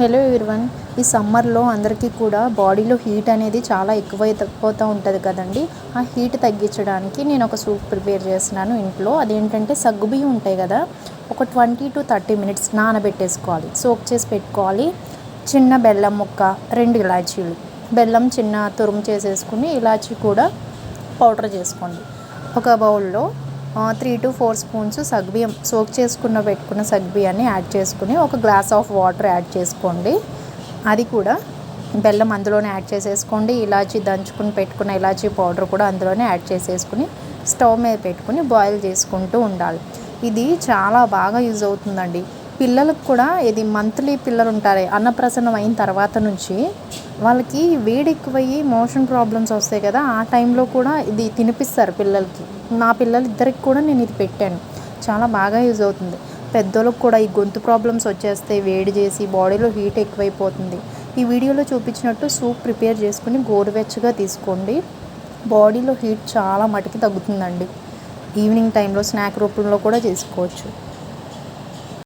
Hello everyone. ఈ సమ్మర్లో అందరికీ కూడా బాడీలో హీట్ అనేది చాలా ఎక్కువైపోతూ ఉంటుంది కదండి. ఆ హీట్ తగ్గించడానికి నేను ఒక సూప్ ప్రిపేర్ చేస్తున్నాను ఇంట్లో. అదేంటంటే సగ్గుబియ్యం ఉంటాయి కదా ఒక ట్వంటీ టు థర్టీ మినిట్స్ నానబెట్టేసుకోవాలి. సోక్ చేసి పెట్టుకోవాలి. చిన్న బెల్లం ముక్క రెండు ఇలాచీలు. బెల్లం చిన్న తురుము చేసేసుకుని ఇలాచీ కూడా పౌడర్ చేసుకోండి. ఒక బౌల్లో త్రీ టు ఫోర్ స్పూన్స్ సగ్బియ్యం సోక్ చేసుకున్న పెట్టుకున్న సగ్బియ్యాన్ని యాడ్ చేసుకుని ఒక గ్లాస్ ఆఫ్ వాటర్ యాడ్ చేసుకోండి. అది కూడా బెల్లం అందులోనే యాడ్ చేసేసుకోండి. ఇలాచీ దంచుకుని పెట్టుకున్న ఇలాచీ పౌడర్ కూడా అందులోనే యాడ్ చేసేసుకుని స్టవ్ మీద పెట్టుకుని బాయిల్ చేసుకుంటూ ఉండాలి. ఇది చాలా బాగా యూజ్ అవుతుందండి. పిల్లలకు కూడా ఇది మంత్లీ పిల్లలు ఉంటారు అన్నప్రసన్నం అయిన తర్వాత నుంచి వాళ్ళకి వేడి ఎక్కువయ్యి మోషన్ ప్రాబ్లమ్స్ వస్తాయి కదా ఆ టైంలో కూడా ఇది తినిపిస్తారు పిల్లలకి. నా పిల్లలు ఇద్దరికి కూడా నేను ఇది పెట్టాను. చాలా బాగా యూజ్ అవుతుంది. పెద్దోళ్ళకి కూడా ఈ గొంతు ప్రాబ్లమ్స్ వచ్చేస్తే వేడి చేసి బాడీలో హీట్ ఎక్కువైపోతుంది. ఈ వీడియోలో చూపించినట్టు సూప్ ప్రిపేర్ చేసుకుని గోరువెచ్చగా తీసుకోండి. బాడీలో హీట్ చాలా మటుకి తగ్గుతుందండి. ఈవినింగ్ టైంలో స్నాక్ రూపంలో కూడా చేసుకోవచ్చు.